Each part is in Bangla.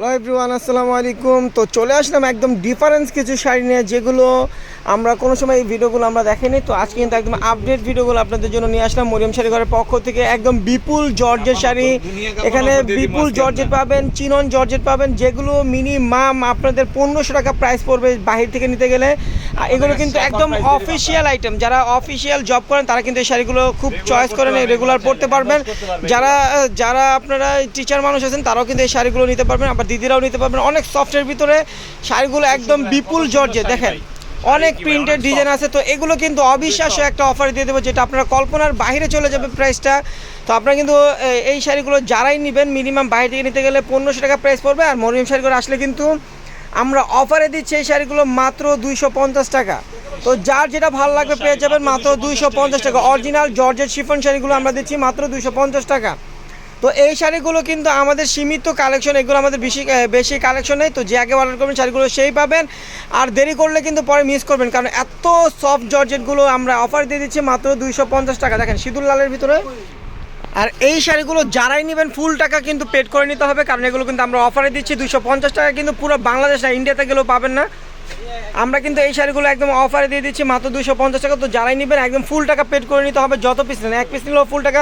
হ্যালো এভরিওয়ান আসসালামু আলাইকুম। তো চলে আসলাম একদম ডিফারেন্স কিছু শাড়ি নিয়ে যেগুলো আমরা কোনো সময় এই ভিডিওগুলো আমরা দেখিনি। তো আজকে কিন্তু একদম আপডেট ভিডিওগুলো আপনাদের জন্য নিয়ে আসলাম মরিয়ম শাড়ি ঘরের পক্ষ থেকে। একদম বিপুল জর্জের শাড়ি। এখানে বিপুল জর্জেট পাবেন চিনন জর্জেট পাবেন যেগুলো মিনিমাম আপনাদের পনেরোশো টাকা প্রাইস পড়বে বাহির থেকে নিতে গেলে। এগুলো কিন্তু একদম অফিসিয়াল আইটেম যারা অফিসিয়াল জব করেন তারা কিন্তু এই শাড়িগুলো খুব চয়েস করেন রেগুলার পড়তে পারবেন। যারা যারা আপনারা টিচার মানুষ আছেন তারাও কিন্তু এই শাড়িগুলো নিতে পারবেন। আবার দিদিরাও নিতে পারবেন। অনেক সফটের ভিতরে শাড়িগুলো একদম বিপুল জর্জে। দেখেন, অনেক প্রিন্টেড ডিজাইন আছে। তো এগুলো কিন্তু অবিশ্বাস্য একটা অফার দিয়ে দেবো, যেটা আপনারা কল্পনার বাইরে চলে যাবে প্রাইসটা তো আপনারা কিন্তু এই শাড়িগুলো যারাই নেবেন মিনিমাম বাইরে থেকে নিতে গেলে পনেরোশো টাকা প্রাইস পড়বে। আর মরিয়ম শাড়িগুলো আসলে কিন্তু আমরা অফারে দিচ্ছি এই শাড়িগুলো মাত্র দুইশো পঞ্চাশ টাকা। তো যার যেটা ভালো লাগবে পেয়ে যাবেন মাত্র দুইশো পঞ্চাশ টাকা। অরিজিনাল জর্জের শিফন শাড়িগুলো আমরা দিচ্ছি মাত্র দুইশো পঞ্চাশ টাকা। তো এই শাড়িগুলো কিন্তু আমাদের সীমিত কালেকশন এগুলো আমাদের বেশি বেশি কালেকশন নেই। তো যে আগে অর্ডার করবেন শাড়িগুলো সেই পাবেন। আর দেরি করলে কিন্তু পরে মিস করবেন, কারণ এত সফট জর্জেটগুলো আমরা অফার দিয়ে দিচ্ছি মাত্র দুইশো পঞ্চাশ টাকা। দেখেন, সিঁদুর লালের ভিতরে। আর এই শাড়িগুলো যারাই নেবেন ফুল টাকা কিন্তু পেড করে নিতে হবে, কারণ এগুলো কিন্তু আমরা অফারে দিচ্ছি দুইশো পঞ্চাশ টাকা, কিন্তু পুরো বাংলাদেশ না ইন্ডিয়াতে গেলেও পাবেন না। আমরা কিন্তু এই শাড়িগুলো একদম অফারে দিয়ে দিচ্ছি মাত্র দুশো পঞ্চাশ টাকা। তো যারাই নেবেন, একদম ফুল টাকা পেড করে নিতে হবে, যত পিস নেন, এক পিস নিলেও ফুল টাকা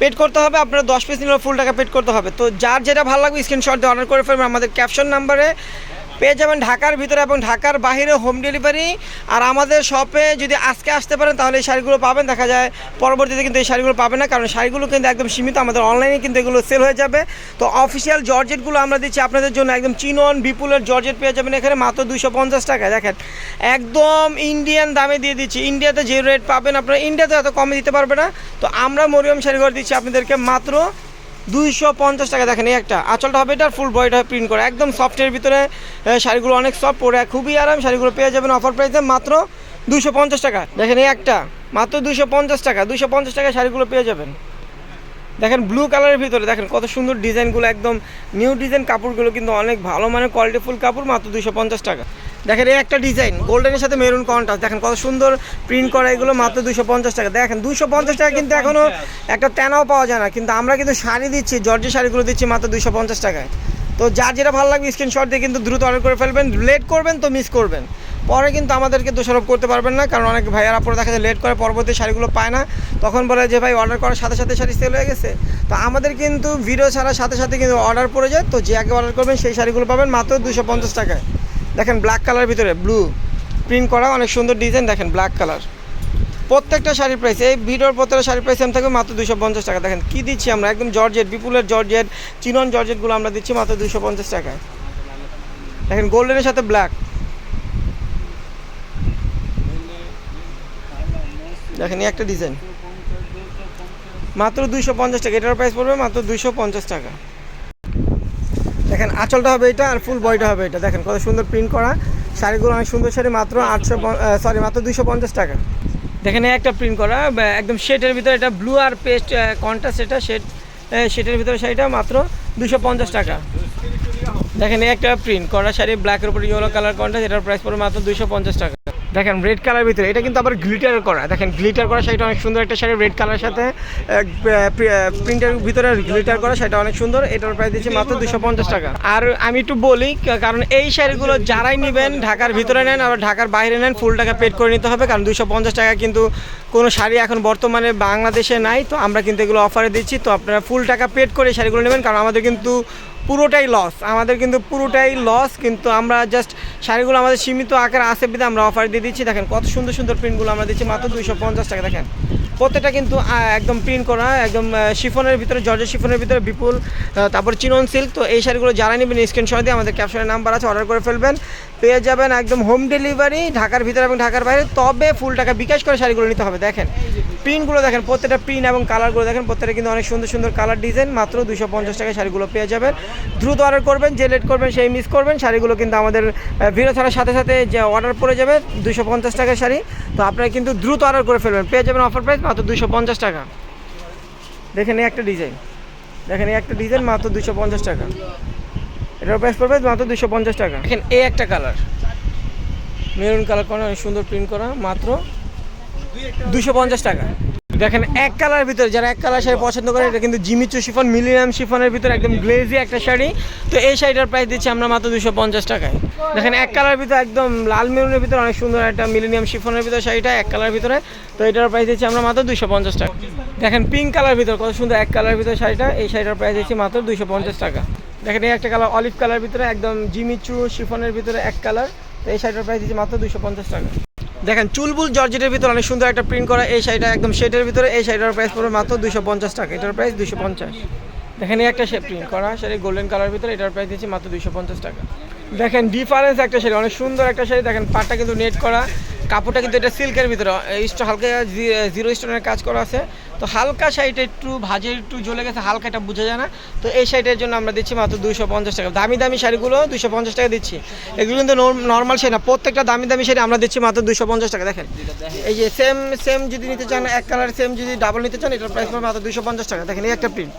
পেড করতে হবে, আপনারা দশ পিস নিলেও ফুল টাকা পেড করতে হবে। তো যার যেটা ভালো লাগবে স্ক্রিনশট দিয়ে অর্ডার করে ফেলবেন। আমাদের ক্যাপশন নাম্বারে পেয়ে যাবেন ঢাকার ভিতরে এবং ঢাকার বাইরে হোম ডেলিভারি আর আমাদের শপে যদি আজকে আসতে পারেন, তাহলে এই শাড়িগুলো পাবেন। দেখা যায় পরবর্তীতে কিন্তু এই শাড়িগুলো পাবেন না, কারণ শাড়িগুলো কিন্তু একদম সীমিত। আমাদের অনলাইনে কিন্তু এগুলো সেল হয়ে যাবে। তো অফিসিয়াল জর্জেটগুলো আমরা দিচ্ছি আপনাদের জন্য একদম চিনন বিপুলের জর্জেট পেয়ে যাবেন এখানে মাত্র দুশো পঞ্চাশ টাকা দেখেন, একদম ইন্ডিয়ান দামে দিয়ে দিচ্ছি। ইন্ডিয়াতে যে রেট পাবেন আপনারা ইন্ডিয়াতে এত কমে দিতে পারবে না। তো আমরা মরিয়ম শাড়িঘর দিচ্ছি আপনাদেরকে মাত্র দুইশো পঞ্চাশ টাকা, দেখেন এই একটা। আঁচলটা হবে এটা ফুল বডিটা প্রিন্ট করা। একদম সফটের ভিতরে শাড়িগুলো অনেক সফট পরে খুবই আরাম, শাড়িগুলো পেয়ে যাবেন অফার প্রাইসে মাত্র দুশো পঞ্চাশ টাকা। দেখেন এই একটা, মাত্র দুশো পঞ্চাশ টাকা দুশো পঞ্চাশ টাকা শাড়িগুলো পেয়ে যাবেন। দেখেন ব্লু কালারের ভিতরে, দেখেন কত সুন্দর ডিজাইনগুলো একদম নিউ ডিজাইন কাপড়গুলো কিন্তু অনেক ভালো মানের কোয়ালিটিফুল কাপড়, মাত্র দুশো পঞ্চাশ টাকা। দেখেন এই একটা ডিজাইন, গোল্ডেনের সাথে মেরুন কন্ট্রাস্ট দেখেন কত সুন্দর প্রিন্ট করা এগুলো মাত্র দুশো পঞ্চাশ টাকা। দেখেন দুশো পঞ্চাশ টাকা কিন্তু এখনও একটা তেনাও পাওয়া যায় না, কিন্তু আমরা কিন্তু শাড়ি দিচ্ছি, জর্জের শাড়িগুলো দিচ্ছি মাত্র দুশো পঞ্চাশ টাকায়। তো যার যেটা ভালো লাগবে স্ক্রিনশট দিয়ে কিন্তু দ্রুত অর্ডার করে ফেলবেন লেট করবেন তো মিস করবেন। পরে কিন্তু আমাদেরকে দোষারোপ করতে পারবেন না, কারণ অনেক ভাইয়ার আপনারা দেখা যায় লেট করে, পরবর্তী শাড়িগুলো পায় না। তখন বলে যে, ভাই অর্ডার করার সাথে সাথে শাড়ি সেল হয়ে গেছে। তো আমাদের কিন্তু ভিডিও ছাড়ার সাথে সাথে কিন্তু অর্ডার পড়ে যায়, তো যে আগে অর্ডার করবেন, সেই শাড়িগুলো পাবেন মাত্র দুশো পঞ্চাশ টাকায়। দেখেন ব্ল্যাক কালার ভিতরে ব্লু প্রিন্ট করা অনেক সুন্দর ডিজাইন দেখেন ব্ল্যাক কালার প্রত্যেকটা শাড়ির প্রাইস এই ভিডিওর প্রত্যেকটা শাড়ির প্রাইস এম থাকবে মাত্র দুশো পঞ্চাশ টাকা। দেখেন কী দিচ্ছি আমরা, একদম জর্জেট, বিপুলের জর্জেট, চিনন জর্জেটগুলো আমরা দিচ্ছি মাত্র দুশো পঞ্চাশ টাকায়। দেখেন গোল্ডেনের সাথে ব্ল্যাক দেখেন একটা ডিজাইন মাত্র দুইশো পঞ্চাশ টাকা, এটার প্রাইস পড়বে মাত্র দুইশো পঞ্চাশ টাকা। দেখেন, আঁচলটা হবে এটা আর ফুল বয়টা হবে এটা। দেখেন, কত সুন্দর প্রিন্ট করা। শাড়িগুলো অনেক সুন্দর শাড়ি, মাত্র আটশো সরি মাত্র দুইশো পঞ্চাশ টাকা। দেখেন একটা প্রিন্ট করা একদম শেডের ভিতরে এটা ব্লু আর পেস্ট কন্ট্রাস্ট এটা শেড শেডের ভিতরে শাড়িটা মাত্র দুশো পঞ্চাশ টাকা। দেখেন একটা প্রিন্ট করা শাড়ি ব্ল্যাকের উপরে ইয়েলো কালার কন্ট্রাস্ট এটার প্রাইস পড়বে মাত্র দুশো পঞ্চাশ টাকা। দেখেন রেড কালার ভিতরে, এটা কিন্তু আবার গ্লিটার করা। দেখেন গ্লিটার করা শাড়িটা অনেক সুন্দর একটা শাড়ি রেড কালার সাথে প্রিন্টের ভিতরে গ্লিটার করা সেটা অনেক সুন্দর। এটার প্রাইস দিচ্ছি মাত্র দুশো পঞ্চাশ টাকা। আর আমি একটু বলি কারণ এই শাড়িগুলো যারাই নেবেন, ঢাকার ভিতরে নেন, আবার ঢাকার বাইরে নেন ফুল টাকা পেড করে নিতে হবে, কারণ দুশো পঞ্চাশ টাকা কিন্তু কোনো শাড়ি এখন বর্তমানে বাংলাদেশে নাই। তো আমরা কিন্তু এগুলো অফারে দিচ্ছি। তো আপনারা ফুল টাকা পেড করে শাড়িগুলো নেবেন, কারণ আমাদের কিন্তু পুরোটাই লস আমাদের কিন্তু পুরোটাই লস কিন্তু আমরা জাস্ট শাড়িগুলো আমাদের সীমিত আকার আছে বিধে আমরা অফার দিয়ে দিচ্ছি। দেখেন কত সুন্দর সুন্দর প্রিন্টগুলো আমরা দিচ্ছি, মাত্র দুইশো পঞ্চাশ টাকা। দেখেন, প্রত্যেকটা কিন্তু একদম প্রিন্ট করা, একদম শিফনের ভিতরে, জর্জের শিফনের ভিতরে বিপুল তারপর চিনন সিল্ক তো এই শাড়িগুলো যারা নেবেন স্ক্রিনশট দিয়ে আমাদের ক্যাপশনের নাম্বার আছে অর্ডার করে ফেলবেন। পেয়ে যাবেন একদম হোম ডেলিভারি ঢাকার ভিতরে এবং ঢাকার বাইরে। তবে ফুল টাকা বিকাশ করে শাড়িগুলো নিতে হবে। দেখেন প্রিন্টগুলো দেখেন প্রত্যেকটা প্রিন্ট এবং কালারগুলো দেখেন প্রত্যেকটা কিন্তু অনেক সুন্দর সুন্দর কালার ডিজাইন মাত্র দুশো পঞ্চাশ টাকায় শাড়িগুলো পেয়ে যাবেন। দ্রুত অর্ডার করবেন যে লেট করবেন সেই মিস করবেন শাড়িগুলো কিন্তু আমাদের ভিডিও ছাড়ার সাথে সাথে যে অর্ডার পড়ে যাবে দুশো পঞ্চাশ টাকার শাড়ি। তো আপনারা কিন্তু দ্রুত অর্ডার করে ফেলবেন পেয়ে যাবেন অফার প্রাইস মাত্র দুশো পঞ্চাশ টাকা। দেখেন এই একটা ডিজাইন দেখেন এই একটা ডিজাইন মাত্র দুশো পঞ্চাশ টাকা। এটার প্রাইস পড়বে মাত্র দুশো পঞ্চাশ টাকা। দেখেন এই একটা কালার। মেরুন কালার করা অনেক সুন্দর প্রিন্ট করা মাত্র দুশো পঞ্চাশ টাকা। দেখেন, এক কালার ভিতরে, যারা এক কালার শাড়ি পছন্দ করে এটা কিন্তু জিমিচু শিফন মিলিনিয়াম শিফনের ভিতরে একদম গ্লেজি একটা শাড়ি। তো এই শাড়িটার প্রাইস দিচ্ছি আমরা মাত্র দুশো পঞ্চাশ টাকায়। দেখেন, এক কালার ভিতরে একদম লাল মেরুনের ভিতরে অনেক সুন্দর একটা মিলিনিয়াম শিফনের ভিতরে শাড়িটা, এক কালার ভিতরে। তো এটার প্রাইস দিচ্ছি আমরা মাত্র দুশো পঞ্চাশ টাকা। দেখেন, পিঙ্ক কালার ভিতরে কত সুন্দর এক কালার ভিতরে শাড়িটা, এই শাড়িটার প্রাইস দিচ্ছি মাত্র দুশো পঞ্চাশ টাকা। দেখেন, এই একটা কালার, অলিভ কালার ভিতরে একদম জিমিচু শিফনের ভিতরে এক কালার। তো এই শাড়িটার প্রাইস দিচ্ছি মাত্র দুশো পঞ্চাশ টাকা। দেখেন, চুলবুল জর্জেটের ভিতরে অনেক সুন্দর একটা প্রিন্ট করা, এই শাড়িটা একদম শেডের ভিতরে, এই শাড়িটার প্রাইস পড়বে মাত্র দুশো পঞ্চাশ টাকা, এটার প্রাইস দুশো পঞ্চাশ। দেখেন, এই একটা প্রিন্ট করা শাড়ি গোল্ডেন কালার ভিতরে এটার প্রাইস দিচ্ছি মাত্র দুশো পঞ্চাশ টাকা। দেখেন ডিফারেন্স একটা শাড়ি অনেক সুন্দর একটা শাড়ি দেখেন, পাটটা কিন্তু নেট করা। কাপড়টা কিন্তু এটা সিল্কের ভিতরে হালকা জিরো স্টোনের কাজ করা আছে। তো হালকা শাড়িটা একটু ভাজে, একটু জ্বলে গেছে, হালকা এটা বোঝা যায় না। তো এই শাড়িটার জন্য আমরা দিচ্ছি মাত্র দুশো পঞ্চাশ টাকা। দামি দামি শাড়িগুলো দুশো পঞ্চাশ টাকা দিচ্ছি। এগুলো কিন্তু নর্মাল শাড়ি না, প্রত্যেকটা দামি দামি শাড়ি আমরা দিচ্ছি মাত্র দুশো পঞ্চাশ টাকা, দেখেন। এই যে সেম সেম যদি নিতে চান, এক কালার সেম যদি ডাবল নিতে চান, এটার প্রাইস পড়বে মাত্র দুশো পঞ্চাশ টাকা। দেখেন, এই একটা প্রিন্ট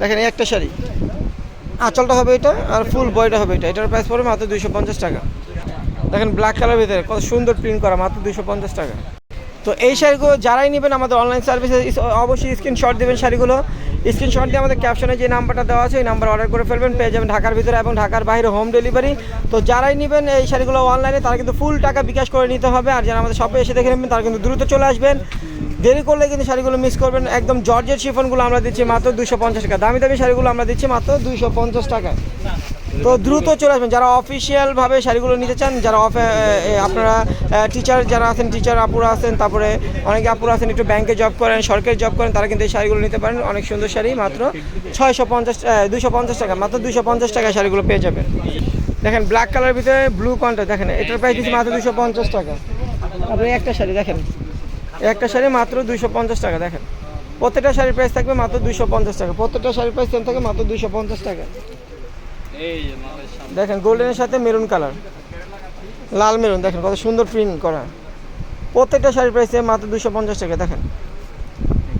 দেখেন, এই একটা শাড়ি। আঁচলটা হবে এটা আর ফুল বয়টা হবে এটা। এটার প্রাইস পড়বে মাত্র দুশো পঞ্চাশ টাকা। দেখেন ব্ল্যাক কালার ভিতরে, কত সুন্দর প্রিন্ট করা, মাত্র দুশো পঞ্চাশ টাকা। তো এই শাড়িগুলো যারাই নেবেন আমাদের অনলাইন সার্ভিসে অবশ্যই স্ক্রিনশট দেবেন শাড়িগুলো। স্ক্রিনশট দিয়ে আমাদের ক্যাপশনে যে নাম্বারটা দেওয়া আছে এই নাম্বার অর্ডার করে ফেলবেন, পেয়ে যাবেন ঢাকার ভিতরে এবং ঢাকার বাইরে হোম ডেলিভারি তো যারাই নেবেন এই শাড়িগুলো অনলাইনে তারা কিন্তু ফুল টাকা বিকাশ করে নিতে হবে। আর যারা আমাদের শপে এসে দেখে নেবেন, তারা কিন্তু দ্রুত চলে আসবেন। দেরি করলে কিন্তু শাড়িগুলো মিস করবেন। একদম জর্জের শিফনগুলো আমরা দিচ্ছি মাত্র দুশো পঞ্চাশ টাকা। দামি দামি শাড়িগুলো আমরা দিচ্ছি মাত্র দুশো পঞ্চাশ টাকায়। তো দ্রুত চলে আসবেন। যারা অফিসিয়ালভাবে শাড়িগুলো নিতে চান, যারা অফ আপনারা টিচার যারা আছেন টিচার আপুরা আছেন, তারপরে অনেকে আপুরা আছেন, একটু ব্যাংকে জব করেন, সরকারি জব করেন, তারা কিন্তু এই শাড়িগুলো নিতে পারেন। অনেক সুন্দর শাড়ি, মাত্র ছয়শো পঞ্চাশ দুশো পঞ্চাশ টাকা। মাত্র দুশো পঞ্চাশ টাকা শাড়িগুলো পেয়ে যাবেন। দেখেন ব্ল্যাক কালার ভিতরে ব্লু কন্টা দেখেন, এটার প্রাইস দিচ্ছি মাত্র দুশো পঞ্চাশ টাকা। আপনি একটা শাড়ি দেখেন। একটা শাড়ি মাত্র দুশো পঞ্চাশ টাকা দেখেন। প্রত্যেকটা শাড়ির প্রাইস থাকবে মাত্র দুশো পঞ্চাশ টাকা। প্রত্যেকটা শাড়ির প্রাইস সেম থাকে মাত্র দুশো পঞ্চাশ টাকা। দেখেন গোল্ডেনের সাথে মেরুন কালার লাল মেরুন দেখেন কত সুন্দর প্রিন্ট করা। প্রত্যেকটা শাড়ির প্রাইসে মাত্র দুশো পঞ্চাশ টাকা দেখেন।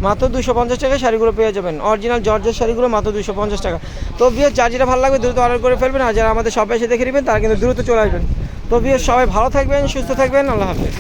মাত্র দুশো পঞ্চাশ টাকায় শাড়িগুলো পেয়ে যাবেন। অরিজিনাল জর্জের শাড়িগুলো মাত্র দুশো পঞ্চাশ টাকা। তো বিয়ের যার যেটা ভালো লাগবে দ্রুত অর্ডার করে ফেলবেন আর যারা আমাদের সবাই এসে দেখে নেবেন তারা কিন্তু দ্রুত চলে আসবেন। তো বিয়ের সবাই ভালো থাকবেন সুস্থ থাকবেন আল্লাহ হাফিজ।